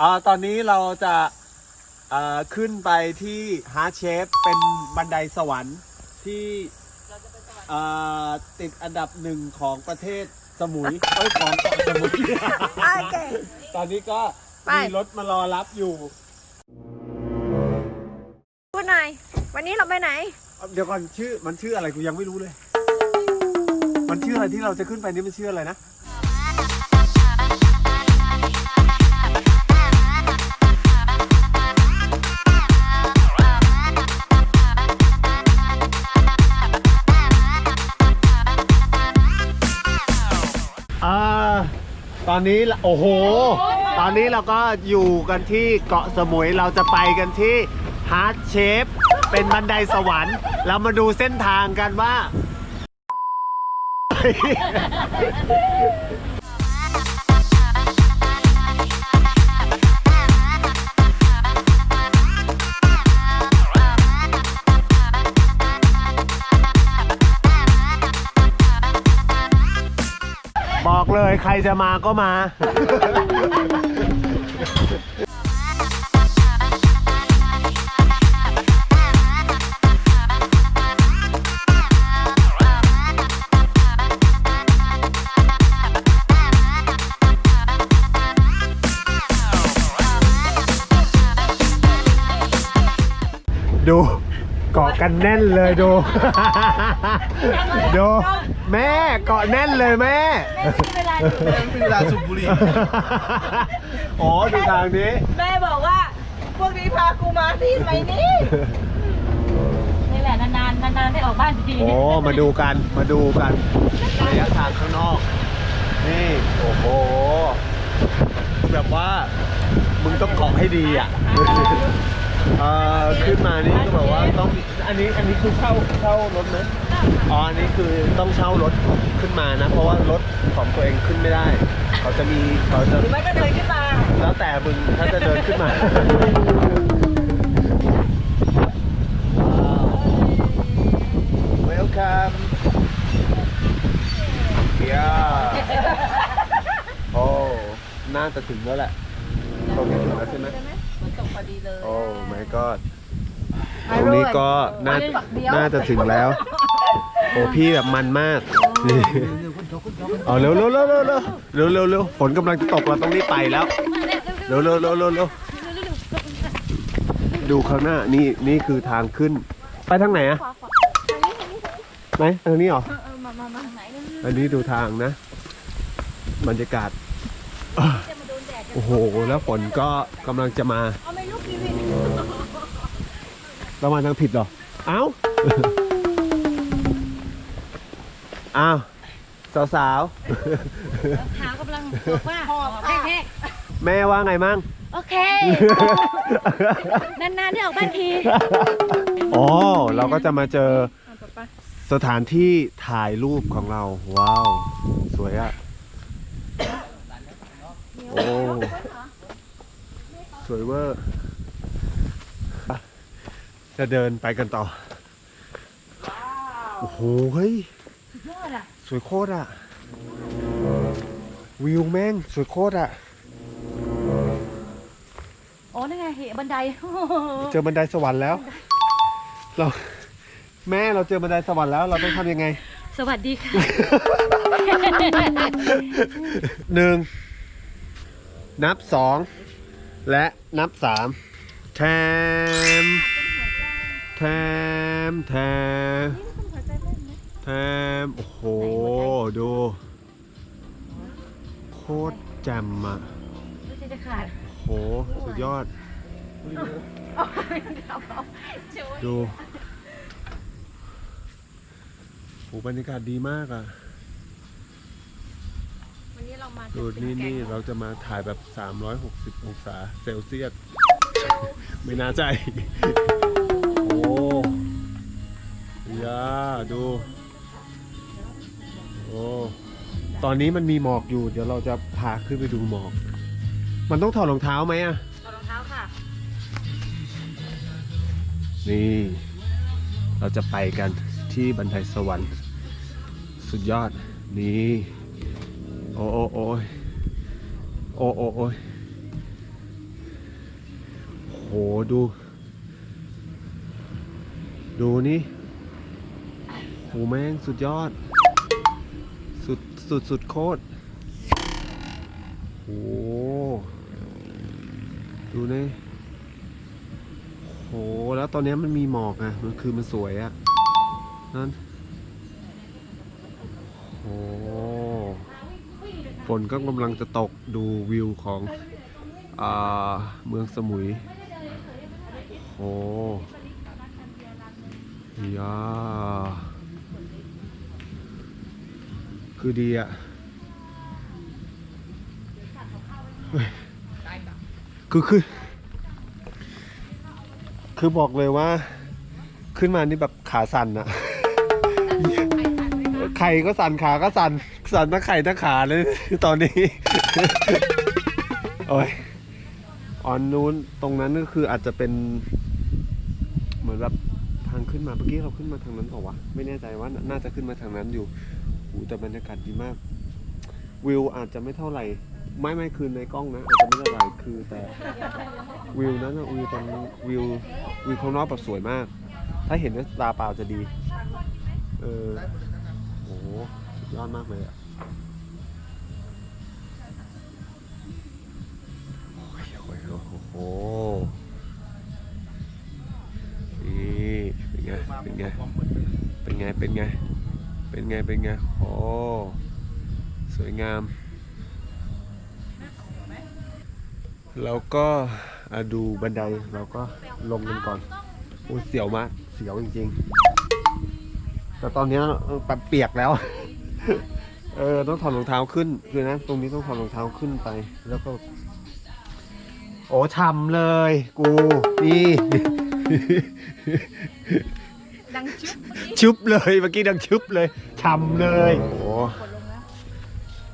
อ่าตอนนี้เราจะเอ่อขึ้นไปที่ฮาร์เชฟเป็นบันไดสวรรค์ที่เอ่อติดอันดับหนึ่งของประเทศสมุยเอ้ยของเกาะสมุย โอเค ตอนนี้ก็ไป มีรถมารอรับอยู่ พูดหน่อย วันนี้เราไปไหน เดี๋ยวก่อนชื่อมันชื่ออะไรกูยังไม่รู้เลย มันชื่ออะไรที่เราจะขึ้นไปนี่มันชื่ออะไรนะ อนนี้โอ้โห ตอนนี้เราก็อยู่กันที่เกาะสมุยเราจะไปกันที่ฮาร์ดเชฟเป็นบันไดสวรรค์ เรามาดูเส้นทางกันว่า เลยใครจะมาก็มา ดู กาะกันแน่นเลยดู ดู แม่เกาะแน่นเลยแม่เวลาสูบบุหรี่อ๋อดูทางนี้แม่บอกว่า พวกนี้พากูมาที่ไหมนี่นี่แหละนานๆนานๆได้ออกบ้านทีโอ้มาดูกันมาดูกันระยะทางข้างนอก นี่ โอ้โห แบบว่า มึงต้องเกาะให้ดีอะ เอ่อขึ้นมานี่ก็แบบว่าต้องอันนี้อันนี้คือเช่าเช่ารถไหมอ๋ออันนี้คือต้องเช่ารถขึ้นมานะ เพราะว่ารถของตัวเองขึ้นไม่ได้ เขาจะมีเขาจะหรือไม่ก็เดินขึ้นมา แล้วแต่มึงถ้าจะเดินขึ้นมา Welcome Yeah โอ้น่าจะถึงแล้วแหละตรงนี้ถึงแล้วใช่ไหม มันตกพอดีเลย โอ้ my god ตรงนี้ก็น่าน่าจะถึงแล้ว โอ้พี่แบบมันมากนี่เอาเร็วเร็วเร็วเร็วเร็วเร็วเร็วเร็วฝนกำลังจะตกเราต้องรีบไปแล้วเร็วเร็วเร็วเร็วเร็วดูข้างหน้านี่นี่คือทางขึ้น ไปทางไหนอะไหนทางนี้เหรออันนี้ดูทางนะ บรรยากาศอะ โอ้โห แล้วฝนก็กำลังจะมาเรามาทางผิดเหรอ เอ้า อ้าว สาวขากำลังบอกว่าแค่ๆแม่ว่าไงมั่งโอเค นานๆได้ออกบ้านที อ๋อ เราก็จะมาเจอสถานที่ถ่ายรูปของเรา ว้าว สวยอะ โอ้ สวยเวอร์อะจะเดินไปกันต่อ โอ้โห เฮ้ยยอดอะสวยโคตรอะวิวแม่ง สวยโคตรอะโอ้นั่นไงเหบันได เจอบันไดสวรรค์แล้ว เรา แม่เราเจอบันไดสวรรค์แล้ว เราต้องทำยังไง สวัสดีค่ะหนึ่ง นับสองและนับสามแทมแทมแทมแทมโอ้โห ดู โคตรแจ่มอะจะขาดโอ้โหสุดยอด ดูโหบรรยากาศดีมากอะ วันนี้เรามาดูนี่นี่เราจะมาถ่ายแบบ 360 องศาเซลเซียส ไม่น่าใจ โอ้ยาดู โอ้ ตอนนี้มันมีหมอกอยู่ เดี๋ยวเราจะพาขึ้นไปดูหมอก มันต้องถอดรองเท้าไหมอะถอดรองเท้าค่ะ นี่ เราจะไปกันที่บันไดสวรรค์ สุดยอด นี่ โอ้โอ้โอ้ยโอ้โอ้โอ้ยโหดู ดูนี่โหแม่งสุดยอด สุดสุดสุดโคตรโหดูนี่โหแล้วตอนนี้มันมีหมอกอะมันคือมันสวยอะนั่นโห ฝนก็กำลังจะตกดูวิวของอเมืองสมุย โอ้ยาคือดีอะคือคือ คือบอกเลยว่า ขึ้นมานี่แบบขาสั่นอะไข่ก็สั่นขาก็สั่น สั่นทั้งไข่ทั้งขาเลยตอนนี้ โอ้ยออนนู้นตรงนั้นก็คืออาจจะเป็น เหมือนแบบทางขึ้นมาเมื่อกี้เราขึ้นมาทางนั้นเปล่าวะไม่แน่ใจว่าน่าจะขึ้นมาทางนั้นอยู่อูแต่บรรยากาศดีมาก วิวอาจจะไม่เท่าไหร่ ไม่ไม่คือในกล้องนะอาจจะไม่เท่าไหร่คือแต่วิวนั้นวิวตรงวิววิวข้างนอกแบบสวยมาก ถ้าเห็นด้วยตาเปล่าจะดี เออโอ้โหสุดยอดมากเลยอะ โอ้โหนี่เป็นไง เป็นไง เป็นไง เป็นไง เป็นไง เป็นไง โอ้ สวยงามแล้วก็ดูบันไดเราก็ลงกันก่อนโอ้เสียวมาก เสียวจริงๆ แต่ตอนนี้เปียกแล้ว เออ ต้องถอดรองเท้าขึ้นคือนะ ตรงนี้ต้องถอดรองเท้าขึ้นไป แล้วก็ โอ้ช่ำเลย กูนี่ ดังชุบเมื่อกี้ชุบเลยเมื่อกี้ดังชุบเลยช่ำเลยโอ้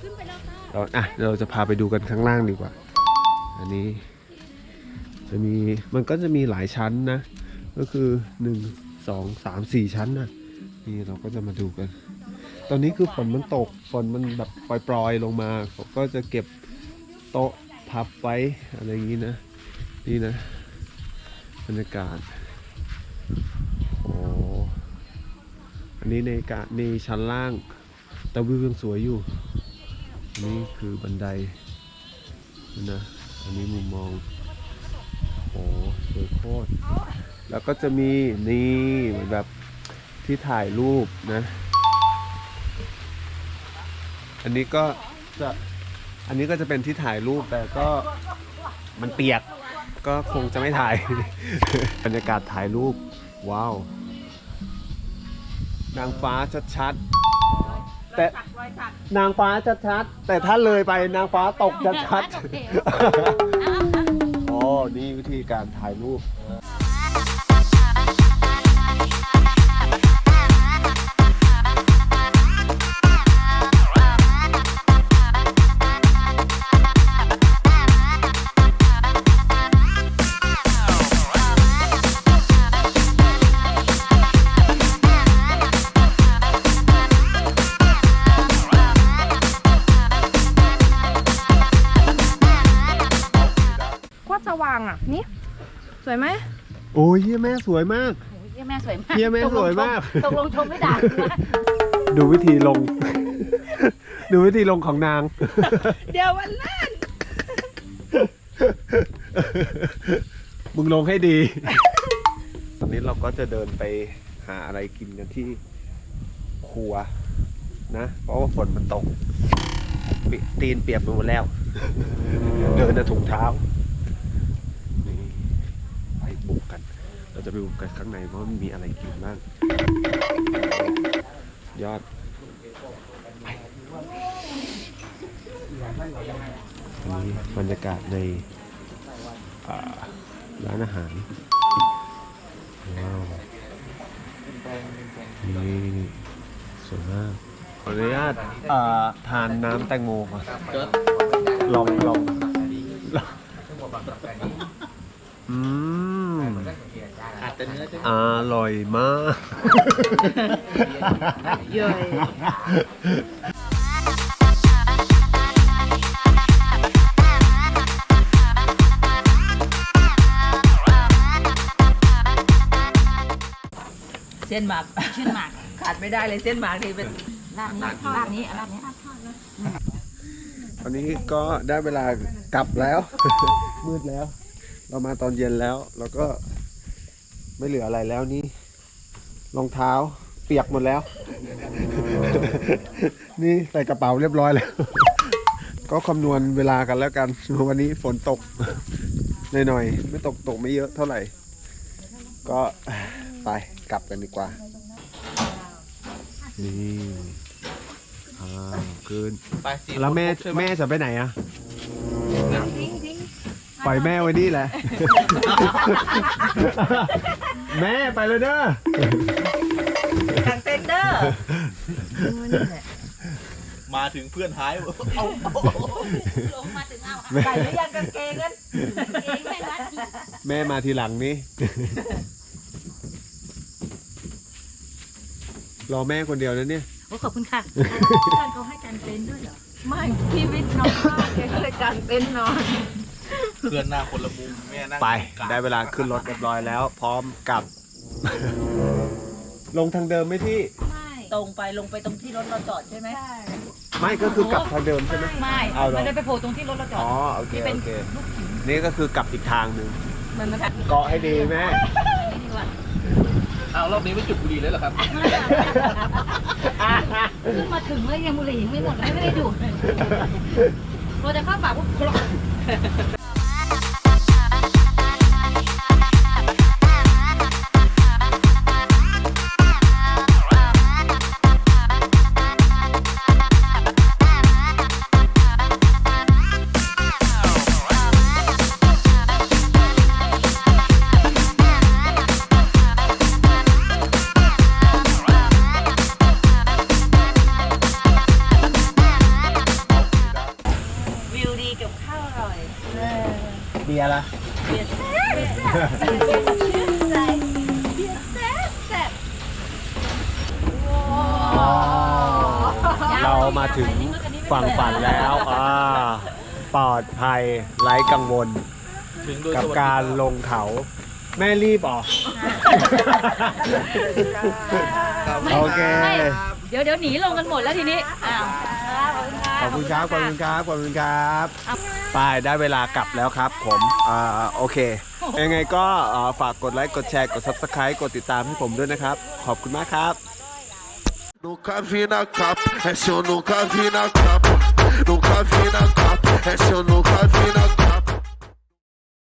ขึ้นไปแล้วค่ะเราอะเราจะพาไปดูกันข้างล่างดีกว่า อันนี้ จะมีมันก็จะมีหลายชั้นนะ ก็คือหนึ่งสองสามสี่ชั้นนะนี่เราก็จะมาดูกัน ตอนนี้คือฝนมันตกฝนมันแบบปล่อยๆลงมาผมก็จะเก็บโต๊ะ พับไว้อะไรอย่างนี้นะ นี่นะบรรยากาศโอ้อันนี้ในกะในชั้นล่างแต่วิวยังสวยอยู่อันนี้คือบันไดนะอันนี้มุมมองโอ้สวยโคตรแล้วก็จะมีนี่เหมือนแบบที่ถ่ายรูปนะ อันนี้ก็จะ อันนี้ก็จะเป็นที่ถ่ายรูปแต่ก็มันเปียกก็คงจะไม่ถ่าย บรรยากาศถ่ายรูป ว้าว นางฟ้าชัดๆ แต่สักรอยสักนางฟ้าชัดๆ แต่ถ้าเลยไปนางฟ้าตกชัดโอเคๆอ๋อ นี่วิธีการถ่ายรูป วยไหมโอ้ยเฮียแม่สวยมากโอ้ยเหี้ยแม่สวยมากเหี้ยแม่สวยมาก ตกลงชมไม่ด่ากูนะดูวิธีลง ดูวิธีลงของนาง เดี๋ยววันแรกมึงลงให้ดี ตอนนี้เราก็จะเดินไปหาอะไรกินกันที่ครัวนะ เพราะว่าฝนมันตกปิตีนเปียกไปหมดแล้ว เดินในถุงเท้า นี่ไปบุกกัน เราจะไปบุกกันข้างในว่ามีอะไรกินบ้างยอดอันนี้บรรยากาศในร้านอาหารว้าวนี่สวยมากขออนุญาตทานน้ำแตงโมก่อนลองลองอืม อร่อยมาก ย่อย เส้นหมากเส้นหมากขาดไม่ได้เลยเส้นหมากนี่เป็นลาบนี้ลาบนี้ลาบนี้ตอนนี้ก็ได้เวลากลับแล้ว มืดแล้ว เรามาตอนเย็นแล้วเราก็ ไม่เหลืออะไรแล้วนี่รองเท้าเปียกหมดแล้ว นี่ใส่กระเป๋าเรียบร้อยแล้ว ก็คำนวณเวลากันแล้วกัน วันนี้ฝนตกหน่อยๆไม่ตกตกไม่เยอะเท่าไหร่ ก็ไปกลับกันดีกว่า นี่อ้าวคืนไปสิแล้วแม่แม่จะไปไหนอะปล่อยแม่ไว้นี่แหละ แม่ไปเลยเด้อกางเต็นเดอร์มาถึงเพื่อนหายเอาเอาลงมาถึงเอาแม่ใส่หรือยังกางเกงนั้นเองไม่รัดอีกแม่มาทีหลังนี่ รอแม่คนเดียวนะเนี่ย โอ้ขอบคุณค่ะ เพื่อนเขาให้การเป็นด้วยเหรอ ไม่ชีวิตน้องมากแกก็เลยกางเต็นท์นอน เพื่อนหน้าคนละมุมแม่นั่งไปกลางได้เวลาขึ้นรถเรียบร้อยแล้ว พร้อมกลับ ลงทางเดิมไหมที่ ไม่ตรงไปลงไปตรงที่รถเราจอดใช่ไหมไม่ก็คือกลับทางเดิมใช่ไหม ไม่เอาเหรอไม่ได้ไปโผล่ตรงที่รถเราจอด อ๋อโอเคที่เป็นโอเคนี่ก็คือกลับอีกทางหนึ่งมันมันเกาะให้ดีแม่นี่ดีกว่าเอารอบนี้ไม่จุดบุหรี่เลยเหรอครับขึ้นมาถึงแล้วยังบุหรี่ยังไม่หมดเลยไม่ได้ดูดเลยพอจะเข้าปากปุ๊บ กรอกวิวดีกับข้าวอร่อยเบียร์ละเบียร์แซ่บชื่นใจเบียร์แซ่บแซ่บเรามาถึงฝั่งฝันแล้วอ่าปลอดภัยไร้กังวล ถึงโดยกับสวัสดิการลงเขา แม่รีบออก โอเค เดี๋ยวเดี๋ยวหนีลงกันหมดแล้วทีนี้อ้าว ขอบคุณครับขอบคุณครับขอบคุณครับไปได้เวลากลับแล้วครับผมอ่าโอเค ยังไงก็อ่าฝากกดไลค์กดแชร์กด subscribe กดติดตามให้ผมด้วยนะครับ ขอบคุณมากครับ Nunca vi na capa, essa eu nunca vi na capa. Nunca vi na capa, essa eu nunca vi na